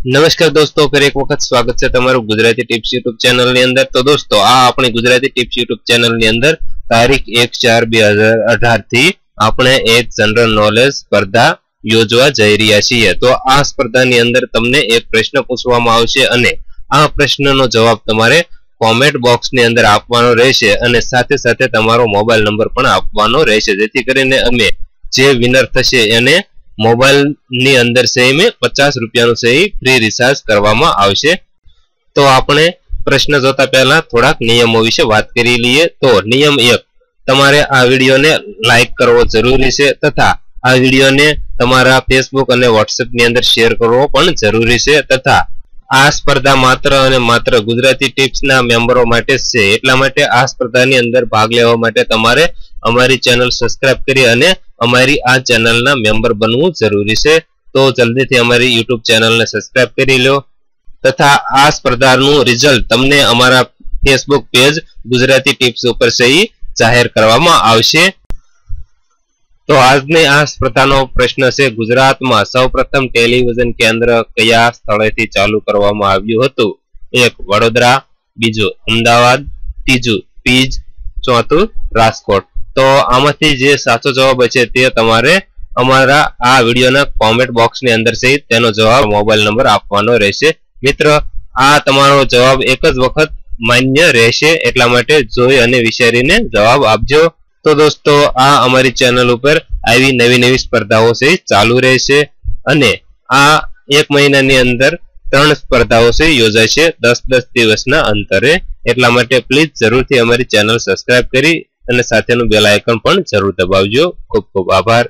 નમસ્કાર દોસ્તો, ફરી એક વખત સ્વાગત છે તમારું ગુજરાતી ટિપ્સ યુટ્યુબ ચેનલની અંદર. તો દોસ્તો, આ આપણી ગુજરાતી ટિપ્સ યુટ્યુબ ચેનલની અંદર તારીખ એક ચાર બે હજાર અઢારથી આપણે એક જનરલ નોલેજ સ્પર્ધા યોજવા જઈ રહ્યા છીએ. તો આ સ્પર્ધાની અંદર તમને એક પ્રશ્ન પૂછવામાં આવશે અને આ પ્રશ્નનો જવાબ તમારે કોમેન્ટ બોક્સની અંદર આપવાનો રહેશે અને સાથે સાથે તમારો મોબાઈલ નંબર પણ આપવાનો રહેશે. જેથી કરીને અમે જે વિનર થશે એને મોબાઈલની અંદર સહી મેં પચાસ રૂપિયાનું સહી ફ્રી રિચાર્જ કરવામાં આવશે. તો આપણે પ્રશ્ન જોતા પહેલા થોડાક નિયમો વિશે વાત કરી લઈએ. તો નિયમ એક, તમારે આ વિડીયોને લાઈક કરવો જરૂરી છે તથા આ વિડીયોને તમારા ફેસબુક અને વોટ્સએપની અંદર શેર કરવો પણ જરૂરી છે તથા આ સ્પર્ધા માત્ર અને માત્ર ગુજરાતી ટિપ્સના મેમ્બરો માટે જ છે. એટલા માટે આ સ્પર્ધાની અંદર ભાગ લેવા માટે તમારે અમારી ચેનલ સબસ્ક્રાઇબ કરી અને અમારી આ ચેનલના મેમ્બર બનવું જરૂરી છે. તો જલ્દીથી અમારી યુટ્યુબ ચેનલને સબસ્ક્રાઇબ કરી લો. તથા આ સ્પર્ધાનું રિઝલ્ટ તમને અમારા ફેસબુક પેજ ગુજરાતી ટિપ્સ ઉપર સહી જાહેર કરવામાં આવશે. તો આજની આ સ્પર્ધાનો પ્રશ્ન છે, ગુજરાતમાં સૌપ્રથમ ટેલિવિઝન કેન્દ્ર કયા સ્થળેથી ચાલુ કરવામાં આવ્યું હતું? એક, વડોદરા, બીજું, અમદાવાદ, ત્રીજું, પીજ, ચોથું, રાજકોટ. તો આમાંથી જે સાચો જવાબ છે તે તમારે અમારા આ વિડીયોના કોમેન્ટ બોક્સની અંદર સહિત તેનો જવાબ મોબાઈલ નંબર આપવાનો રહેશે. મિત્ર, આ તમારો જવાબ એક જ વખત માન્ય રહેશે, એટલા માટે જોઈ અને વિચારીને જવાબ આપજો. તો દોસ્તો, આ અમારી ચેનલ ઉપર આવી નવી નવી સ્પર્ધાઓ છે, ચાલુ રહેશે અને આ એક મહિનાની અંદર ત્રણ સ્પર્ધાઓ છે, યોજાય છે દસ દસ દિવસના અંતરે. એટલા માટે પ્લીઝ જરૂરથી અમારી ચેનલ સબસ્ક્રાઇબ કરી અને સાથેનું બેલ આઇકન પણ જરૂર દબાવજો. ખૂબ ખૂબ આભાર.